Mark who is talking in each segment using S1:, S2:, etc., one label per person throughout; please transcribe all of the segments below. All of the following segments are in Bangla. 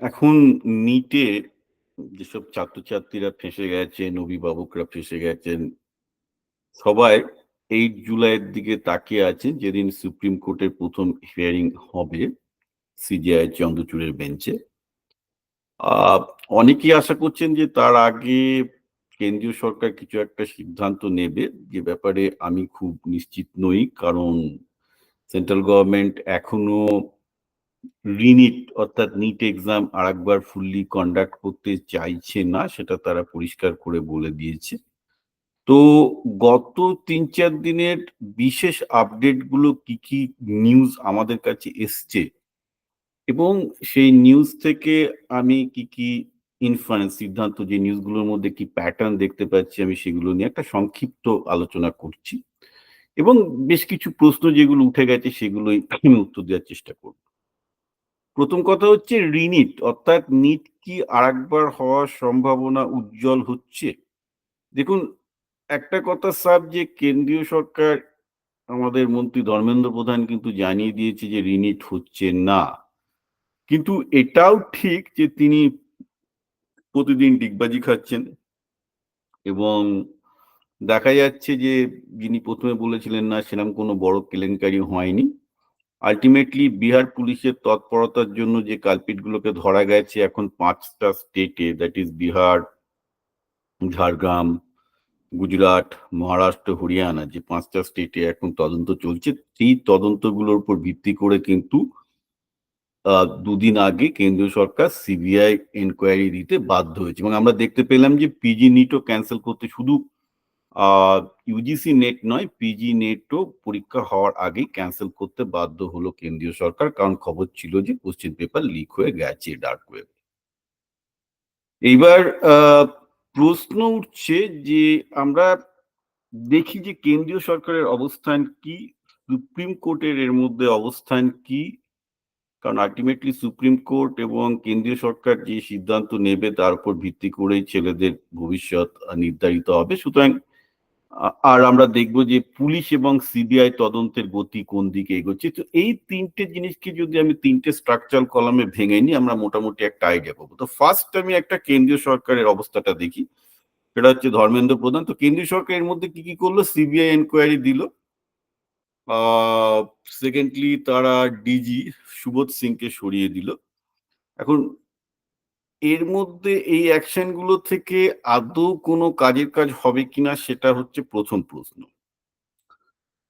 S1: এখন নিটে যেসব ছাত্রছাত্রীরা ফেঁসে গেছেন, অভিভাবকরা ফেঁসে গেছেন, সবাই এইট জুলাইয়ের দিকে তাকিয়ে আছেন যেদিন সুপ্রিম কোর্টের প্রথম হিয়ারিং হবে সিজিআই চন্দ্রচূড়ের বেঞ্চে অনেকেই আশা করছেন যে তার আগে কেন্দ্রীয় সরকার কিছু একটা সিদ্ধান্ত নেবে, যে ব্যাপারে আমি খুব নিশ্চিত নই, কারণ সেন্ট্রাল গভর্নমেন্ট এখনও রিনিট অর্থাৎ নিট এক্সাম আরেকবার ফুললি কন্ডাক্ট করতে চাইছে না, সেটা তারা পরিষ্কার করে বলে দিয়েছে। তো গত তিন চার দিনের বিশেষ আপডেটগুলো কি কি নিউজ আমাদের কাছে এসছে এবং সেই নিউজ থেকে আমি কি কি ইনফারেন্স সিদ্ধান্ত, যে নিউজগুলোর মধ্যে কি প্যাটার্ন দেখতে পাচ্ছি আমি সেগুলো নিয়ে একটা সংক্ষিপ্ত আলোচনা করছি এবং বেশ কিছু প্রশ্ন যেগুলো উঠে গেছে সেগুলোই আমি উত্তর দেওয়ার চেষ্টা করব। প্রথম কথা হচ্ছে রিনিট অর্থাৎ নিট কি আরেকবার হওয়ার সম্ভাবনা উজ্জ্বল হচ্ছে? দেখুন, একটা কথা সাব যে কেন্দ্রীয় সরকার, আমাদের মন্ত্রী ধর্মেন্দ্র প্রধান কিন্তু জানিয়ে দিয়েছে যে রিনিট হচ্ছে না। কিন্তু এটাও ঠিক যে তিনি প্রতিদিন ডিগবাজি খাচ্ছেন এবং দেখা যাচ্ছে যে যিনি প্রথমে বলেছিলেন না সেরকম কোনো বড় কেলেঙ্কারি হয়নি। আলটিমেটলি বিহার পুলিশের তৎপরতার জন্য যে কালপিটগুলোকে ধরা গেছে এখন পাঁচটা স্টেটে দ্যাট ইজ বিহার ঝাড়গ্রাম গুজরাট মহারাষ্ট্র হরিয়ানা যে পাঁচটা স্টেটে এখন তদন্ত চলছে, সেই তদন্তগুলোর উপর ভিত্তি করে কিন্তু দুদিন আগে কেন্দ্রীয় সরকার সিবিআই এনকোয়ারি দিতে বাধ্য হয়েছে। এবং আমরা দেখতে পেলাম যে পিজি নিটও ক্যান্সেল করতে শুধু ইউজিসি নেট নয় পিজি নেটও পরীক্ষা হওয়ার আগেই ক্যান্সেল করতে বাধ্য হলো কেন্দ্রীয় সরকার। কারণ খবর ছিল যে কোশ্চেন পেপার লিক হয়ে গেছে ডার্ক ওয়েব এইবার প্রশ্ন উঠছে যে আমরা দেখি যে কেন্দ্রীয় সরকারের অবস্থান কি, সুপ্রিম কোর্টের এর মধ্যে অবস্থান কি? কারণ আলটিমেটলি সুপ্রিম কোর্ট এবং কেন্দ্রীয় সরকার যে সিদ্ধান্ত নেবে তার উপর ভিত্তি করেই ছেলেদের ভবিষ্যৎ নির্ধারিত হবে। সুতরাং আর আমরা দেখব যে পুলিশ এবং সিবিআই তদন্তের গতি কোন দিকে এগোচ্ছে। তো এই তিনটে জিনিসকে যদি আমি তিনটে স্ট্রাকচারাল কলামে ভেঙে নিই, আমরা মোটামুটি একটা আইডিয়া পাবো। তো ফার্স্ট আমি একটা কেন্দ্রীয় সরকারের অবস্থাটা দেখি। সেটা হচ্ছে ধর্মেন্দ্র প্রধান। তো কেন্দ্রীয় সরকার এর মধ্যে কি কি করল? সিবিআই এনকোয়ারি দিল। সেকেন্ডলি তারা ডিজি সুবোধ সিংকে সরিয়ে দিল। এখন এর মধ্যে এই অ্যাকশনগুলো থেকে আদৌ কোনো কাজের কাজ হবে কিনা সেটা হচ্ছে প্রথম প্রশ্ন।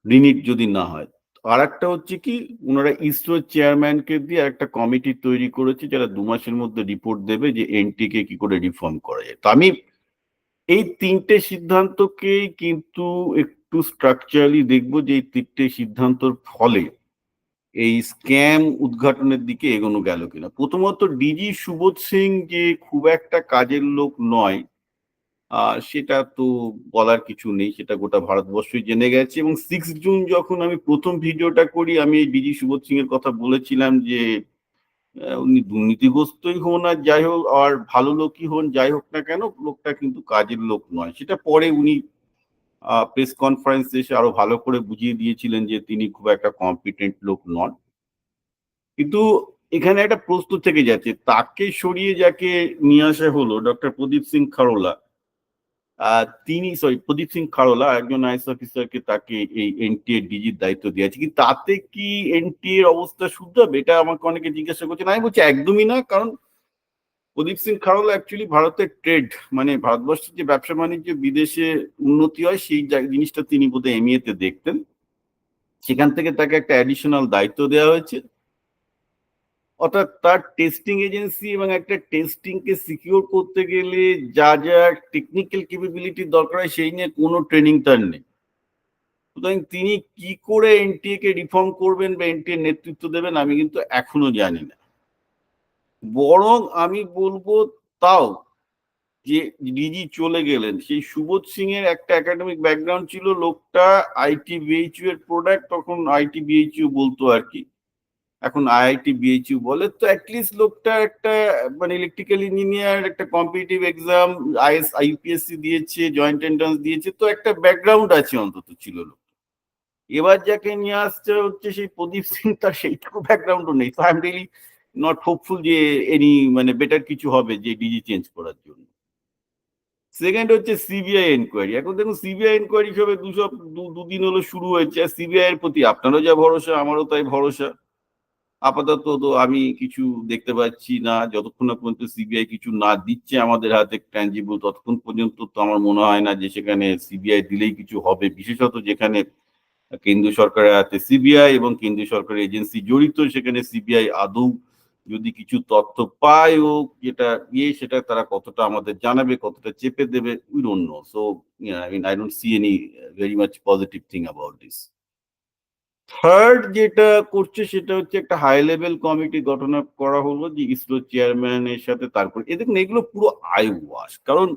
S1: রিনিট যদি না হয়। আর একটা হচ্ছে কি, ওনারা ইসরো চেয়ারম্যানকে দিয়ে একটা কমিটি তৈরি করেছে যারা দু মাসের মধ্যে রিপোর্ট দেবে যে এনটি কে কি করে রিফর্ম করা। যায় তো আমি এই তিনটে সিদ্ধান্তকেই কিন্তু একটু স্ট্রাকচারালি দেখব যে এই তিনটে সিদ্ধান্তর ফলে এই স্ক্যাম উদ্ঘাটনের দিকে এগোনো গেল কিনা? প্রথমত ডিজি সুবোধ সিং যে খুব একটা কাজের লোক নয় সেটা তো বলার কিছু নেই, সেটা গোটা ভারতবর্ষই জেনে গেছে এবং সিক্স জুন যখন আমি প্রথম ভিডিওটা করি, আমি ডিজি সুবোধ সিং এর কথা বলেছিলাম যে উনি দুর্নীতিগ্রস্তই হন আর যাই হোক, আর ভালো লোকই হন, যাই হোক না কেন, লোকটা কিন্তু কাজের লোক নয়। সেটা পরে উনি প্রেস কনফারেন্স এসে আরও ভালো করে বুঝিয়ে দিয়েছিলেন যে তিনি খুব একটা কম্পিটেন্ট লোক নন। কিন্তু এখানে একটা প্রশ্ন থেকে যাচ্ছে, তাকে সরিয়ে যাকে নিয়ে আসা হলো ডক্টর প্রদীপ সিং খারোলা তিনি সরি প্রদীপ সিং খারোলা একজন আইএস অফিসারকে তাকে এই এনটিএ ডিজির দায়িত্ব দিয়েছে। কিন্তু তাতে কি এনটিএ এর অবস্থা শুদ্ধ হবে এটা আমাকে অনেকে জিজ্ঞাসা করছেন আমি বলছি একদমই না, কারণ প্রদীপ সিং খারোলা অ্যাকচুয়ালি ভারতের ট্রেড মানে ভারতবর্ষের যে ব্যবসা বাণিজ্য, বিদেশে উন্নতি হয়, সেই জিনিসটা তিনি বোধহয় এমইএতে দেখতেন। সেখান থেকে তাকে একটা অ্যাডিশনাল দায়িত্ব দেওয়া হয়েছে। অর্থাৎ তার টেস্টিং এজেন্সি এবং একটা টেস্টিং কে সিকিউর করতে গেলে যা যা টেকনিক্যাল ক্যাপাবিলিটি দরকার হয়, সেই নিয়ে কোনো ট্রেনিং তার নেই। সুতরাং তিনি কি করে এনটিএ কে রিফর্ম করবেন বা এনটিএ নেতৃত্ব দেবেন, আমি কিন্তু এখনও জানি না। বরং আমি বলব তাও যে ডিজি চলে গেলেন। সেই সুবোধ সিং এর একটা একাডেমিক ব্যাকগ্রাউন্ড ছিল, লোকটা আইটি বিএইচইউ এর প্রোডাক্ট তখন আইটি বিএইচইউ বলতো আর কি। এখন আইআইটি বিএইচইউ বলে। তো অ্যাটলিস্ট লোকটা একটা মানে ইলেকট্রিক্যাল ইঞ্জিনিয়ার একটা কম্পিটিটিভ এক্সাম আইএস আইপিএসসি দিয়েছে জয়েন্ট এন্ট্রান্স দিয়েছে। তো একটা ব্যাকগ্রাউন্ড আছে অন্তত ছিল লোক এবার যাকে নিয়ে আসছে হচ্ছে সেই প্রদীপ সিং, তার সেইটুকু ব্যাকগ্রাউন্ডও নেই। তো I am really not hopeful যে এনি মানে বেটার কিছু হবে যে ডিজি চেঞ্জ করার জন্য। সেকেন্ড হচ্ছে সিবিআই এনকোয়ারি এখন দেখুন সিবিআই এনকোয়ারি হিসেবে দুশো দুদিন হলো শুরু হয়েছে। আর সিবিআই এর প্রতি আপনারও যা ভরসা, আমারও তাই ভরসা। আপাতত তো আমি কিছু দেখতে পাচ্ছি না। যতক্ষণ না পর্যন্ত সিবিআই কিছু না দিচ্ছে আমাদের হাতে ট্যাঞ্জিবল ততক্ষণ পর্যন্ত তো আমার মনে হয় না যে সেখানে সিবিআই দিলেই কিছু হবে। বিশেষত যেখানে কেন্দ্রীয় সরকারের হাতে সিবিআই এবং কেন্দ্রীয় সরকারের এজেন্সি জড়িত, সেখানে সিবিআই আদৌ যদি কিছু তথ্য পায় ও যেটা ইয়ে সেটা তারা কতটা আমাদের জানাবে, কতটা চেপে দেবে we don't know so I mean I don't see any very much positive thing about this third যেটা করছে, সেটা হচ্ছে একটা হাই লেভেল কমিটি গঠন করা হলো, যে ইসরো চেয়ারম্যানের সাথে তারপর, এ দেখুন, এগুলো পুরো আই ওয়াশ কারণ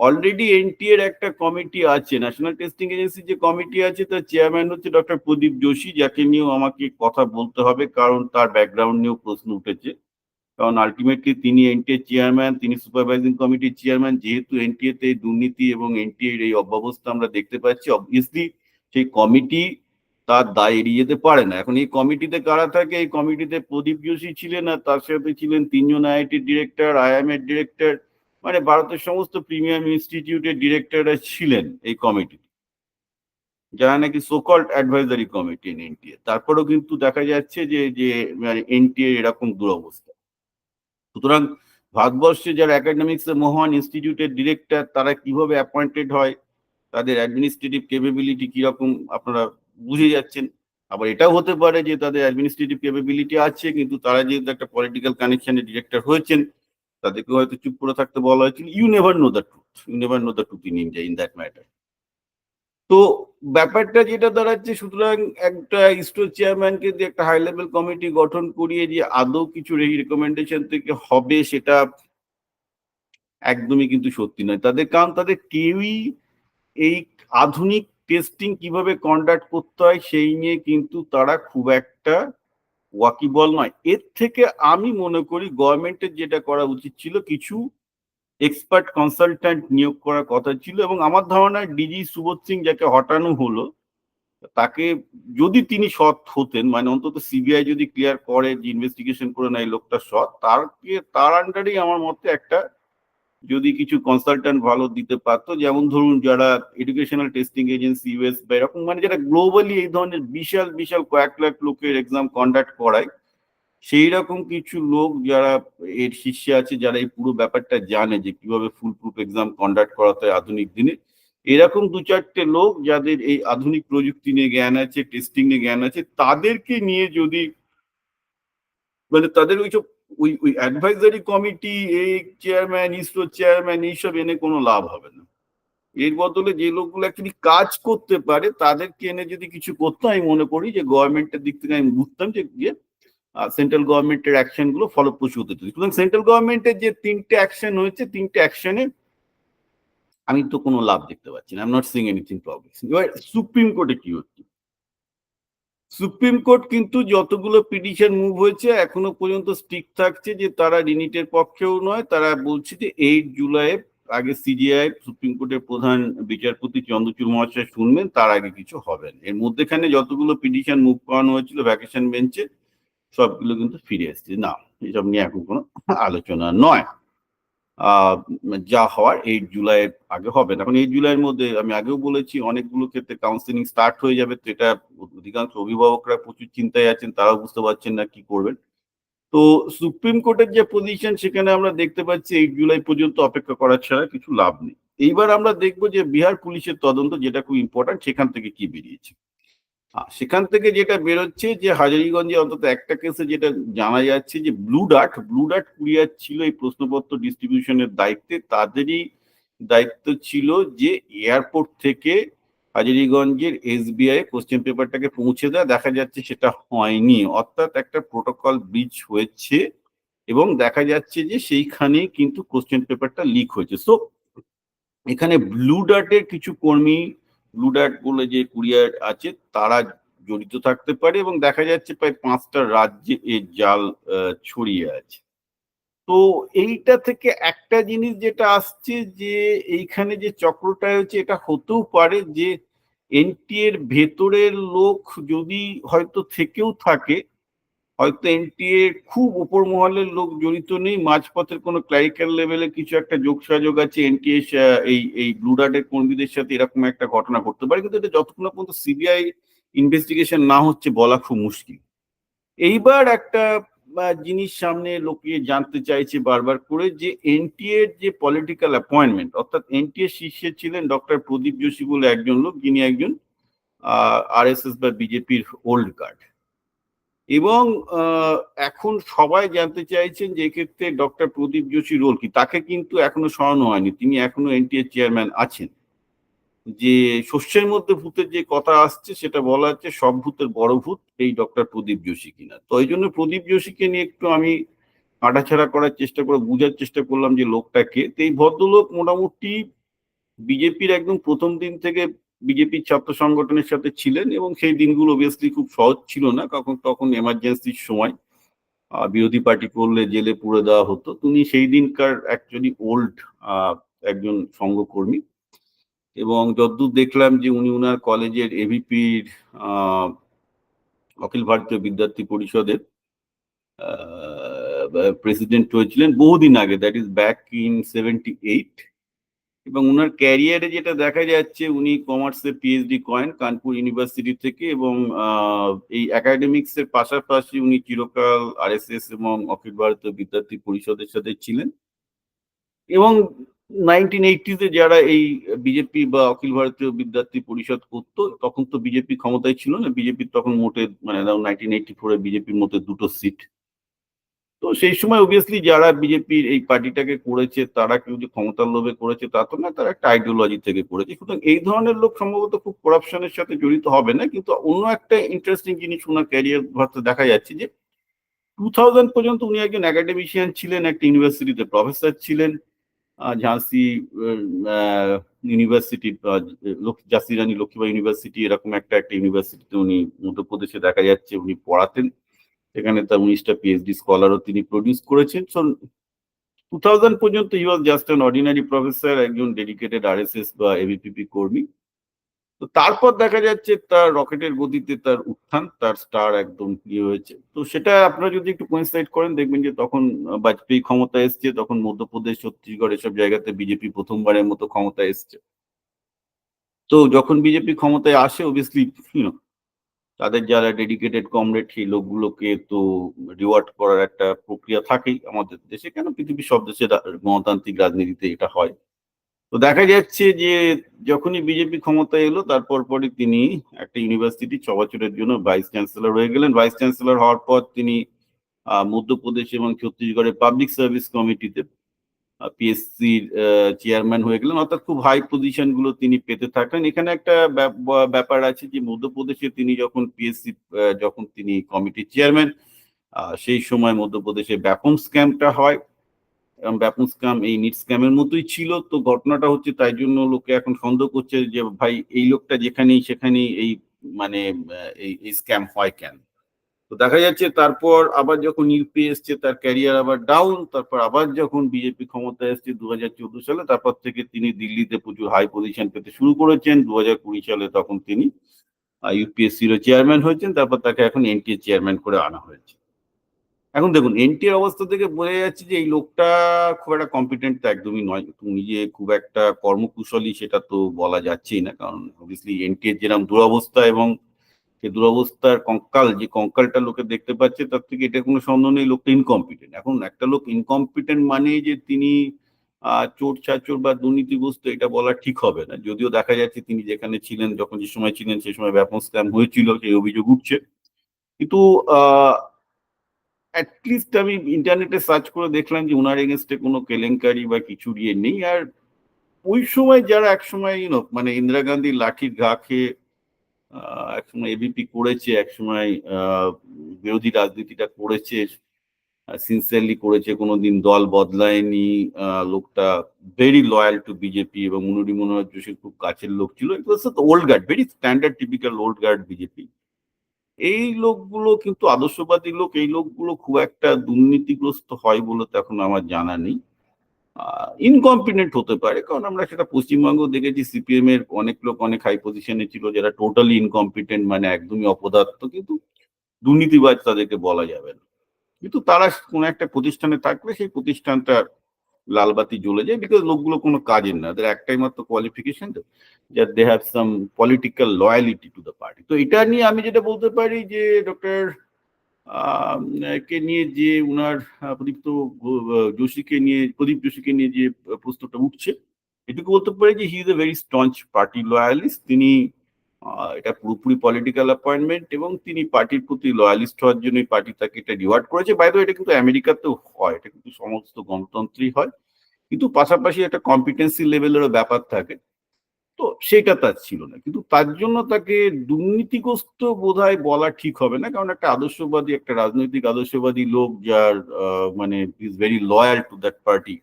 S1: অলরেডি এনটি এর একটা কমিটি আছে ন্যাশনাল টেস্টিং এজেন্সি যে কমিটি আছে, তার চেয়ারম্যান হচ্ছে ডক্টর প্রদীপ যোশী, যাকে নিয়েও আমাকে কথা বলতে হবে, কারণ তার ব্যাকগ্রাউন্ড নিয়েও প্রশ্ন উঠেছে। কারণ আলটিমেটলি তিনি এনটিএ চেয়ারম্যান তিনি সুপারভাইজিং কমিটির চেয়ারম্যান যেহেতু এনটিএ তে দুর্নীতি এবং এনটিএ এর এই অব্যবস্থা আমরা দেখতে পাচ্ছি অবভিয়াসলি সেই কমিটি তার দায় এড়িয়ে যেতে পারে না। এখন এই কমিটিতে কারা থাকে? এই কমিটিতে প্রদীপ যোশী ছিলেন আর তার সাথে ছিলেন তিনজন আইআইটির ডিরেক্টর আইএম এর ডিরেক্টর মানে ভারতের সমস্ত প্রিমিয়াম ইনস্টিটিউটের ডিরেক্টররা ছিলেন এই কমিটি যারা নাকি so called advisory committee in NTA তারপরেও কিন্তু দেখা যাচ্ছে যে যে মানে এনটিএ এরকম দুরবস্থা। সুতরাং ভারতবর্ষে যারা একাডেমিক্স মহান ইনস্টিটিউটের ডিরেক্টর তারা কীভাবে অ্যাপয়েন্টেড হয়? তাদের অ্যাডমিনিস্ট্রেটিভ কেপেবিলিটি কীরকম? আপনারা বুঝে যাচ্ছেন। আবার এটাও হতে পারে যে, তাদের অ্যাডমিনিস্ট্রেটিভ কেপেবিলিটি আছে, কিন্তু তারা যেহেতু একটা পলিটিক্যাল কানেকশনের ডিরেক্টর হয়েছেন তাদেরকে হয়তো চুপ করে থাকতে বলা হয়েছিল you never know the truth you never know the truth in India in that matter তো ব্যাপারটা যেটা দাঁড়াচ্ছে, সুতরাং একটা ইসরো চেয়ারম্যানকে দিয়ে একটা হাই লেভেল কমিটি গঠন করিয়ে যে আদৌ কিছু রেকমেন্ডেশন থেকে হবে, সেটা একদমই কিন্তু সত্যি নয়। তাদের কারণ, তাদের কেউই এই আধুনিক টেস্টিং কীভাবে কন্ডাক্ট করতে হয়, সেই নিয়ে কিন্তু তারা খুব একটা ওয়াকিবল নয়। এর থেকে আমি মনে করি গভর্নমেন্টের যেটা করা উচিত ছিল, কিছু এক্সপার্ট কনসালট্যান্ট নিয়োগ করার কথা ছিল এবং আমার ধারণা ডিজি সুবোধ সিং যাকে হটানো হলো, তাকে যদি তিনি সৎ হতেন মানে অন্তত সিবিআই যদি ক্লিয়ার করে যে ইনভেস্টিগেশন করে নেয় লোকটা সৎ, তারকে, তার আন্ডারেই আমার মতে একটা যদি কিছু কনসালট্যান্ট ভালো দিতে পারতো, যেমন ধরুন যারা এডুকেশনাল টেস্টিং এজেন্সি ইউএস বা এরকম মানে যারা গ্লোবালি এই ধরনের বিশাল বিশাল কয়েক লাখ লোকের এক্সাম কন্ডাক্ট করায়, সেই রকম কিছু লোক যারা এর শীর্ষে আছে, যারা এই পুরো ব্যাপারটা জানে যে কীভাবে ফুল প্রুফ এক্সাম কন্ডাক্ট করাতে হয় আধুনিক দিনে, এরকম দু চারটে লোক যাদের এই আধুনিক প্রযুক্তি নিয়ে জ্ঞান আছে টেস্টিং নিয়ে জ্ঞান আছে, তাদেরকে নিয়ে যদি মানে তাদের ওইসব ওই ওই অ্যাডভাইজারি কমিটি এই চেয়ারম্যান ইসরো চেয়ারম্যান এইসব এনে কোনো লাভ হবে না। এর বদলে যে লোকগুলো অ্যাকচুয়ালি কাজ করতে পারে, তাদেরকে এনে যদি কিছু করতো আমি মনে করি যে গভর্নমেন্টের দিক থেকে আমি বুঝতাম যে সেন্ট্রাল গভর্নমেন্টের অ্যাকশনগুলো ফলপ্রসূ হতে সুতরাং সেন্ট্রাল গভর্নমেন্টের যে তিনটে অ্যাকশন হয়েছে, তিনটে অ্যাকশনে আমি তো কোনো লাভ দেখতে পাচ্ছি না। I am not seeing anything problem এবার সুপ্রিম কোর্টে কি হচ্ছে? সুপ্রিম কোর্ট কিন্তু যতগুলো পিটিশন মুভ হয়েছে, এখনও পর্যন্ত স্টিক থাকছে যে তারা রিনিটের পক্ষেও নয়। তারা বলছে যে এইট জুলাই, আগে সিজিআই সুপ্রিম কোর্টের প্রধান বিচারপতি চন্দ্রচূড় মহাশয় শুনবেন, তার আগে কিছু হবে না। এর মধ্যেখানে যতগুলো পিটিশন মুভ করানো হয়েছিল ভ্যাকেশন বেঞ্চে সবগুলো কিন্তু ফিরে এসছে। না, এসব নিয়ে এখন কোনো আলোচনা নয়। যা হওয়ার এইট জুলাইয়ের আগে হবে। না এখন এইট জুলাইয়ের মধ্যে আমি আগেও বলেছি, অনেকগুলো ক্ষেত্রে কাউন্সিলিং স্টার্ট হয়ে যাবে, তো এটা অধিকাংশ অভিভাবকরা প্রচুর চিন্তায় আছেন, তারাও বুঝতে পারছেন না কি করবেন। তো সুপ্রিম কোর্টের যে পজিশন সেখানে আমরা দেখতে পাচ্ছি এইট জুলাই পর্যন্ত অপেক্ষা করার ছাড়া কিছু লাভ নেই। এইবার আমরা দেখব যে বিহার পুলিশের তদন্ত যেটা খুব ইম্পর্টেন্ট সেখান থেকে কি বেরিয়েছে। সেখান থেকে যেটা বেরোচ্ছে যে হাজারিগঞ্জে অন্তত একটা কেসে যেটা জানা যাচ্ছে যে Blue Dart Blue Dart courier ছিল এই প্রশ্নপত্র ডিস্ট্রিবিউশনের দায়িত্বে। তাদেরই দায়িত্ব ছিল যে এয়ারপোর্ট থেকে হাজারিগঞ্জের এসবিআই কোশ্চেন পেপারটাকে পৌঁছে দেওয়া। দেখা যাচ্ছে সেটা হয়নি। অর্থাৎ একটা প্রোটোকল ব্রিজ হয়েছে এবং দেখা যাচ্ছে যে সেইখানে কিন্তু কোশ্চেন পেপারটা লিক হয়েছে। সো এখানে ব্লু ডার্টের কিছু কর্মী ডার্ট বলে যে কুরিয়ার আছে, তারা জড়িত থাকতে পারে এবং দেখা যাচ্ছে প্রায় পাঁচটা রাজ্যে এর জাল ছড়িয়ে আছে। তো এইটা থেকে একটা জিনিস যেটা আসছে যে এইখানে যে চক্রটা হচ্ছে এটা হতেও পারে যে এনটিএর ভেতরের লোক যদি হয়তো থেকেও থাকে হয়তো এনটিএ খুব উপর মহলের লোক জড়িত নেই, মাঝপথের কোনো ক্লারিক্যাল লেভেলে কিছু একটা যোগসাযোগ আছে, এনটিএ এই এই ব্লু ডার্টের কর্মীদের সাথে এরকম একটা ঘটনা ঘটতে পারে, কিন্তু এটা যতক্ষণ পর্যন্ত সিবিআই ইনভেস্টিগেশন না হচ্ছে বলা খুব মুশকিল। এইবার একটা জিনিস সামনে লোকে জানতে চাইছে বারবার করে যে এনটিএ যে পলিটিক্যাল অ্যাপয়েন্টমেন্ট অর্থাৎ এনটিএ শীর্ষে ছিলেন ডক্টর প্রদীপ যোশী বলে একজন লোক, যিনি একজন আর এস এস বা বিজেপির ওল্ড গার্ড এবং এখন সবাই জানতে চাইছেন যে এক্ষেত্রে ডক্টর প্রদীপ যোশী রোল কি? তাকে কিন্তু এখনও সরানো হয়নি। তিনি এখনও এনটিএ চেয়ারম্যান আছেন। যে শস্যের মধ্যে ভূতের যে কথা আসছে, সেটা বলা হচ্ছে সব ভূতের বড় ভূত, এই ডক্টর প্রদীপ যোশী কিনা। তো এই জন্য প্রদীপ যোশীকে নিয়ে একটু আমি কাটাছাড়া করার চেষ্টা করে, বোঝার চেষ্টা করলাম যে লোকটাকে তো এই ভদ্রলোক মোটামুটি বিজেপির একদম প্রথম দিন থেকে বিজেপির ছাত্র সংগঠনের সাথে ছিলেন এবং সেই দিনগুলো অবভিয়াসলি খুব সহজ ছিল না। কখন তখন এমার্জেন্সির সময় বিরোধী পার্টি করলে জেলে পুরে দেওয়া হতো। তিনি সেই দিনকার অ্যাকচুয়ালি ওল্ড একজন সঙ্গকর্মী এবং যদ্দূর দেখলাম যে উনি উনার কলেজের এভিপির অখিল ভারতীয় বিদ্যার্থী পরিষদের প্রেসিডেন্ট হয়েছিলেন বহুদিন আগে। That is back in seventy eight এবং ওনার ক্যারিয়ারে যেটা দেখা যাচ্ছে, উনি কমার্সে পিএইচডি করেন কানপুর ইউনিভার্সিটি থেকে এবং এই একাডেমিক্স এর পাশাপাশি উনি চিরকাল আরএসএস এবং অখিল ভারতীয় বিদ্যার্থী পরিষদের সাথে ছিলেন। এবং নাইনটিন এইটিতে যারা এই বিজেপি বা অখিল ভারতীয় বিদ্যার্থী পরিষদ করতো, তখন তো বিজেপি ক্ষমতায় ছিল না। বিজেপির তখন মোটে মানে নাইনটিন এইটি ফোরে বিজেপির মধ্যে দুটো সিট তো সেই সময় অবভিয়াসলি যারা বিজেপির এই পার্টিটাকে করেছে, তারা কেউ যে ক্ষমতার লোভে করেছে তা তো না, তারা একটা আইডিওলজি থেকে করেছে। সুতরাং এই ধরনের লোক সম্ভবত খুব করাপশনের সাথে জড়িত হবে না, কিন্তু অন্য একটা ইন্টারেস্টিং জিনিস ওনার ক্যারিয়ার ভাতে দেখা যাচ্ছে যে টু থাউজেন্ড পর্যন্ত উনি একজন একাডেমিশিয়ান ছিলেন, একটা ইউনিভার্সিটিতে প্রফেসর ছিলেন ঝাঁসি ইউনিভার্সিটি ঝাঁসি রানী লক্ষ্মীবাই ইউনিভার্সিটি এরকম একটা একটা ইউনিভার্সিটিতে উনি মধ্যপ্রদেশে দেখা যাচ্ছে উনি পড়াতেন। সেখানে তার উনিশটা পিএইচডি স্কলারও তিনি প্রডিউস করেছেন। সো টু থাউজেন্ড পর্যন্ত he was just an ordinary professor একজন ডেডিকেটেড আরএসএস বা এবিপিপি কর্মী। তো তারপর দেখা যাচ্ছে তার রকেটের গতিতে তার উত্থান, তার স্টার একদম ইয়ে হয়েছে। তো সেটা আপনারা যদি একটু কোইনসাইড করেন, দেখবেন যে তখন বাজপেয়ী ক্ষমতা এসছে, তখন মধ্যপ্রদেশ, ছত্তিশগড় এসব জায়গাতে বিজেপি প্রথমবারের মতো ক্ষমতা এসছে। তো যখন বিজেপি ক্ষমতায় আসে অবভিয়াসলি তাদের যারা ডেডিকেটেড কমরেড সেই লোকগুলোকে তো রিওয়ার্ড করার একটা প্রক্রিয়া থাকেই আমাদের দেশে। কেন? পৃথিবীর সব দেশে গণতান্ত্রিক রাজনীতিতে এটা হয়। তো দেখা যাচ্ছে যে যখনই বিজেপি ক্ষমতায় এলো, তারপর পরই তিনি একটা ইউনিভার্সিটি ছ বছরের জন্য ভাইস চ্যান্সেলর হয়ে গেলেন। ভাইস চ্যান্সেলর হওয়ার পর তিনি মধ্যপ্রদেশ এবং ছত্তিশগড়ের পাবলিক সার্ভিস কমিটিতে পিএসসির চেয়ারম্যান হয়ে গেলেন। অর্থাৎ খুব হাই পজিশনগুলো তিনি পেতে থাকলেন এখানে একটা ব্যাপ- ব্যাপার আছে যে, মধ্যপ্রদেশে তিনি যখন পিএসসি যখন তিনি কমিটির চেয়ারম্যান সেই সময় মধ্যপ্রদেশে ব্যাপন স্ক্যামটা হয়। এবং ব্যাপন স্ক্যাম এই নিট স্ক্যামের মতোই ছিল। তো ঘটনাটা হচ্ছে তাই জন্য লোকে এখন সন্দেহ করছে যে, ভাই, এই লোকটা যেখানেই, সেখানেই এই মানে এই স্ক্যাম হয় কেন? দেখা যাচ্ছে তারপর আবার যখন ইউপি এসছে, তার ক্যারিয়ার আবার ডাউন তারপর আবার যখন বিজেপি ক্ষমতা এসছে দু হাজার চোদ্দ সালে, তারপর থেকে তিনি দিল্লিতে প্রচুর হাই পজিশন পেতে শুরু করেছেন। দু কুড়ি সালে তখন তিনি ইউপিএসসির চেয়ারম্যান হয়েছেন, তারপর তাকে এখন এনটিএ চেয়ারম্যান করে আনা হয়েছে। এখন দেখুন এনটি এর অবস্থা থেকে বোঝা যাচ্ছে যে এই লোকটা খুব একটা কম্পিটেন্ট তো একদমই নয়। তুমি যে খুব একটা কর্মকুশলী সেটা তো বলা যাচ্ছেই না, কারণ অবভিয়াসলি এনটি এর যেরকম দুরবস্থা এবং সেই দুরবস্থার কঙ্কাল, যে কঙ্কালটা লোকে দেখতে পাচ্ছে, তার থেকে এটা কোনো সন্দেহ নেই, লোকটা ইনকম্পিটেন্ট এখন একটা লোক ইনকম্পিটেন্ট মানে যে তিনি চোর চাচোর বা দুর্নীতিগ্রস্ত, এটা বলা ঠিক হবে না। যদিও দেখা যাচ্ছে তিনি যেখানে ছিলেন, যখন যে সময় ছিলেন সেই সময় ব্যাপক স্ক্যাম হয়েছিল, সেই অভিযোগ উঠছে। কিন্তু অ্যাটলিস্ট আমি ইন্টারনেটে সার্চ করে দেখলাম যে ওনার এগেনস্টে কোনো কেলেঙ্কারি বা কিছু ইয়ে নেই। আর ওই সময় যারা একসময় ইউনো মানে ইন্দিরা গান্ধীর লাঠির ঘা খেয়ে একসময় এবিপি করেছে একসময় বিরোধী রাজনীতিটা করেছে সিনসিয়ারলি করেছে, কোনোদিন দল বদলায়নি লোকটা ভেরি লয়াল টু বিজেপি এবং মুনুরি মনোহর যোশীর খুব কাছের লোক ছিল। It was old guard very standard typical old guard BJP এই লোকগুলো কিন্তু আদর্শবাদী লোক, এই লোকগুলো খুব একটা দুর্নীতিগ্রস্ত হয় বলে তো এখন আমার জানা নেই। ইনকম্পিটেন্ট হতে পারে। কারণ আমরা সেটা পশ্চিমবঙ্গ দেখেছি সিপিএম এর অনেক লোক অনেক হাই পজিশনে ছিল যারা টোটালি ইনকম্পিটেন্ট মানে একদমই অপদার্থ, কিন্তু দুর্নীতিবাজ তাদেরকে বলা যাবে না। কিন্তু তারা কোনো একটা প্রতিষ্ঠানে থাকলে সেই প্রতিষ্ঠানটা লালবাতি জ্বলে যায় বিকজ লোকগুলো কোনো কাজের না। তাদের একটাই মাত্র কোয়ালিফিকেশন যে they have some political loyalty to the party তো এটা নিয়ে আমি যেটা বলতে পারি যে ডক্টর কে নিয়ে যে উনার প্রদীপ্ত যোশীকে নিয়ে, প্রদীপ যোশীকে নিয়ে যে প্রশ্নটা উঠছে, এটুকু বলতে পারি যে he is a very staunch party loyalist তিনি এটা পুরোপুরি পলিটিক্যাল অ্যাপয়েন্টমেন্ট এবং তিনি পার্টির প্রতি লয়ালিস্ট হওয়ার জন্য পার্টি তাকে এটা রিওয়ার্ড করেছে। বাইরে এটা কিন্তু আমেরিকাতেও হয়, এটা কিন্তু সমস্ত গণতন্ত্রই হয়। কিন্তু পাশাপাশি একটা কম্পিটেন্সি লেভেলেরও ব্যাপার থাকে। তো সেটা তার ছিল না। কিন্তু তার জন্য তাকে দুর্নীতিগ্রস্ত বোধ বলা ঠিক হবে না। কারণ একটা আদর্শবাদী, একটা রাজনৈতিক আদর্শবাদী লোক যার মানে is very loyal to that party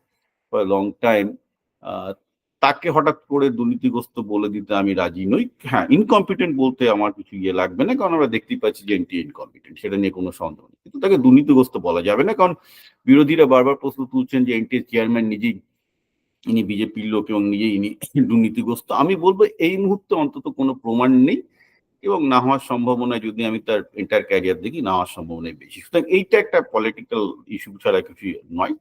S1: for long time তাকে হঠাৎ করে দুর্নীতিগ্রস্ত বলে দিতে আমি রাজি নই। হ্যাঁ ইনকম্পিটেন্ট বলতে আমার কিছু ইয়ে লাগবে না। কারণ আমরা দেখতেই পাচ্ছি যে এনটি ইনকম্পিটেন্ট সেটা নিয়ে কোনো সন্দেহ নেই। কিন্তু তাকে দুর্নীতিগ্রস্ত বলা যাবে না। কারণ বিরোধীরা বারবার প্রশ্ন তুলছেন যে এনটি চেয়ারম্যান নিজেই ইনি বিজেপির লোক এবং নিজেই ইনি দুর্নীতিগ্রস্ত। আমি বলব এই মুহূর্তে অন্তত কোনো প্রমাণ নেই এবং না হওয়ার সম্ভাবনা যদি আমি তার এন্টার ক্যারিয়ার দেখি, না হওয়ার সম্ভাবনাই বেশি। সুতরাং এইটা একটা পলিটিক্যাল ইস্যু ছাড়া কিছু নয়।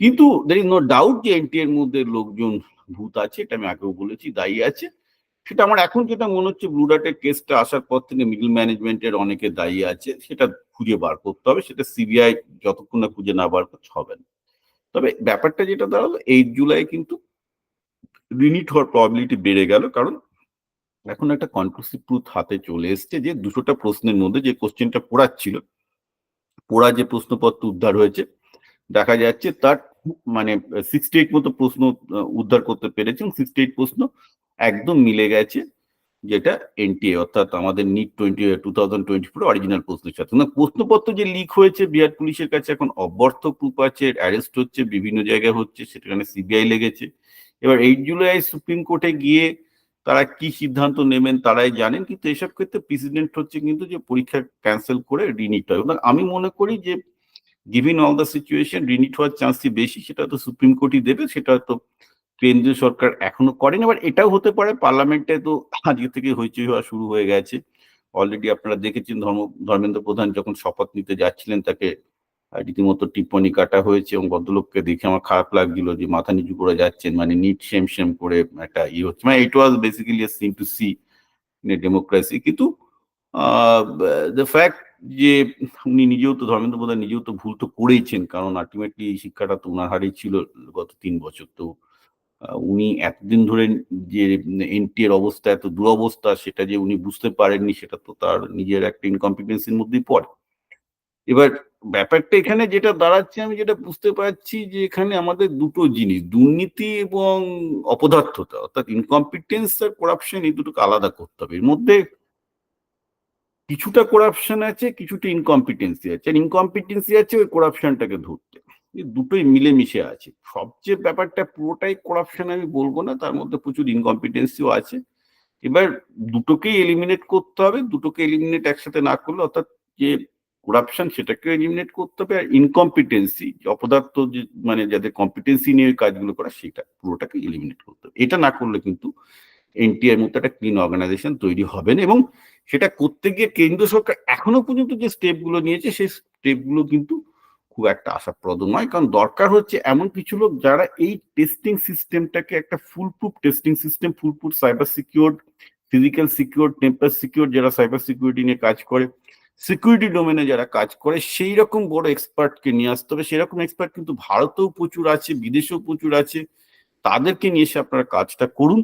S1: কিন্তু দের ইজ নো ডাউট যে এনটি এর মধ্যে লোকজন ভূত আছে, এটা আমি আগেও বলেছি, দায়ী আছে। সেটা আমার এখন যেটা মনে হচ্ছে ব্লুডাটের কেসটা আসার পর থেকে মিডল ম্যানেজমেন্টের অনেকে দায়ী আছে, সেটা খুঁজে বার করতে হবে। সেটা সিবিআই যতক্ষণ না খুঁজে না বার করছে, হবে না। তবে ব্যাপারটা যেটা দাঁড়াল এইট জুলাই কিন্তু রিনিট হওয়ার প্রবাবিলিটি বেড়ে গেল, কারণ এখন একটা কনক্লুসিভ ট্রুথ হাতে চলে এসছে যে দুশোটা প্রশ্নের মধ্যে যে কোশ্চেনটা পড়াচ্ছিল, পড়া যে প্রশ্নপত্র উদ্ধার হয়েছে, দেখা যাচ্ছে তার মানে সিক্সটি এইট মতো প্রশ্ন উদ্ধার করতে পেরেছে এবং সিক্সটি এইট প্রশ্ন একদম মিলে গেছে। যেটা এনটিএ অর্থাৎ আমাদের NEET twenty two thousand twenty four original প্রশ্নের সাথে প্রশ্নপত্র যে লিক হয়েছে, বিহার পুলিশের কাছে এখন অব্যর্থ প্রুফ আছে অ্যারেস্ট হচ্ছে, বিভিন্ন জায়গায় হচ্ছে, সেখানে সিবিআই লেগেছে। এবার এইট জুলাই সুপ্রিম কোর্টে গিয়ে তারা কি সিদ্ধান্ত নেবেন তারাই জানেন, কিন্তু এসব ক্ষেত্রে প্রেসিডেন্ট হচ্ছে কিন্তু যে পরীক্ষা ক্যান্সেল করে রিনিট হয়। আমি মনে করি যে given all the situation re NEET হওয়ার চান্সই বেশি, সেটা তো সুপ্রিম কোর্টই দেবে, সেটা তো কেন্দ্রীয় সরকার এখনও করেনি এবার এটাও হতে পারে পার্লামেন্টে তো আজকে থেকে হইচই হওয়া শুরু হয়ে গেছে। অলরেডি আপনারা দেখেছেন ধর্ম, ধর্মেন্দ্র প্রধান যখন শপথ নিতে যাচ্ছিলেন তাকে রীতিমতো টিপ্পণী কাটা হয়েছে এবং ভদ্রলোককে দেখে আমার খারাপ লাগছিল যে মাথা নিচু করে যাচ্ছেন মানে নিট সেম সেম করে একটা ইয়ে হচ্ছে। মানে it was basically seem to see in democracy কিন্তু দ্য ফ্যাক্ট যে উনি নিজেও তো, ধর্মেন্দ্র প্রধান নিজেও তো ভুল তো করেইছেন, কারণ আলটিমেটলি শিক্ষাটা তো ওনার হারেই ছিল গত তিন বছর। তো উনি এতদিন ধরে যে এনটি এর অবস্থা, এত দুরবস্থা, সেটা যে উনি বুঝতে পারেননি, সেটা তো তার নিজের একটা ইনকম্পিটেন্সির মধ্যেই পড়ে। এবার ব্যাপারটা এখানে যেটা দাঁড়াচ্ছে, আমি যেটা বুঝতে পারছি যে এখানে আমাদের দুটো জিনিস, দুর্নীতি এবং অপদার্থতা, অর্থাৎ ইনকম্পিটেন্স আর করাপশন এই দুটোকে আলাদা করতে হবে। এর মধ্যে কিছুটা করাপশন আছে, কিছুটা ইনকম্পিটেন্সি আছে। আর ইনকম্পিটেন্সি আছে, ওই করাপশনটাকে ধরতে দুটোই মিলেমিশে আছে। সবচেয়ে ব্যাপারটা পুরোটাই করাপশন আমি বলব না, তার মধ্যে প্রচুর ইনকম্পিটেন্সিও আছে। এবার দুটোকেই এলিমিনেট করতে হবে, দুটোকে এলিমিনেট একসাথে না করলে অর্থাৎ যে করাপশন সেটাকে এলিমিনেট করতে হবে, আর ইনকম্পিটেন্সি অপদার্থ যে মানে যাদের কম্পিটেন্সি নিয়ে কাজগুলো করা, সেটা পুরোটাকে এলিমিনেট করতে হবে। এটা না করলে কিন্তু এনটিআর মতো একটা ক্লিন অর্গানাইজেশন তৈরি হবে না। এবং সেটা করতে গিয়ে কেন্দ্র সরকার এখনও পর্যন্ত যে স্টেপগুলো নিয়েছে, সেই স্টেপগুলো কিন্তু খুব একটা আশাপ্রদ নয়, কারণ দরকার হচ্ছে এমন কিছু লোক যারা এই টেস্টিং সিস্টেমটাকে একটা foolproof testing system foolproof cyber secure physical secure tamper secure যারা সাইবার সিকিউরিটি নিয়ে কাজ করে সিকিউরিটি ডোমেনে যারা কাজ করে, সেই রকম বড় এক্সপার্টকে নিয়ে আসতে হবে। সেরকম এক্সপার্ট কিন্তু ভারতেও প্রচুর আছে, বিদেশেও প্রচুর আছে। তাদেরকে নিয়ে এসে আপনারা কাজটা করুন।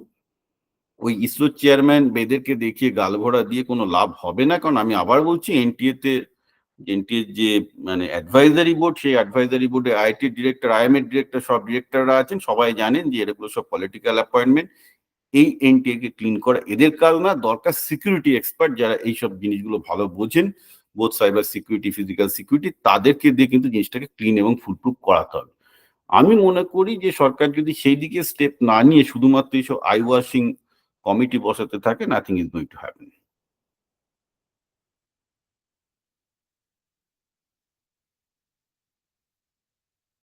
S1: ওই ইসরো চেয়ারম্যান বেদেরকে দেখিয়ে গালভরা দিয়ে কোনো লাভ হবে না, কারণ আমি আবার বলছি এনটিএ তে এনটিএর যে মানে অ্যাডভাইজারি বোর্ড সেই অ্যাডভাইজারি বোর্ডে আইটি ডিরেক্টর আইএম ডিরেক্টর সব ডিরেক্টররা আছেন। সবাই জানেন যে এগুলো সব পলিটিক্যাল অ্যাপয়েন্টমেন্ট এই এনটিএ কে ক্লিন করা এদের না, দরকার সিকিউরিটি এক্সপার্ট যারা এইসব জিনিসগুলো ভালো বোঝেন বোধ সাইবার সিকিউরিটি ফিজিক্যাল সিকিউরিটি তাদেরকে দিয়ে কিন্তু জিনিসটাকে ক্লিন এবং ফুলপ্রুফ করাতে হবে। আমি মনে করি যে সরকার যদি সেই দিকে স্টেপ না নিয়ে শুধুমাত্র এইসব আই ওয়াশিং কমিটি বসাতে থাকে nothing is going to happen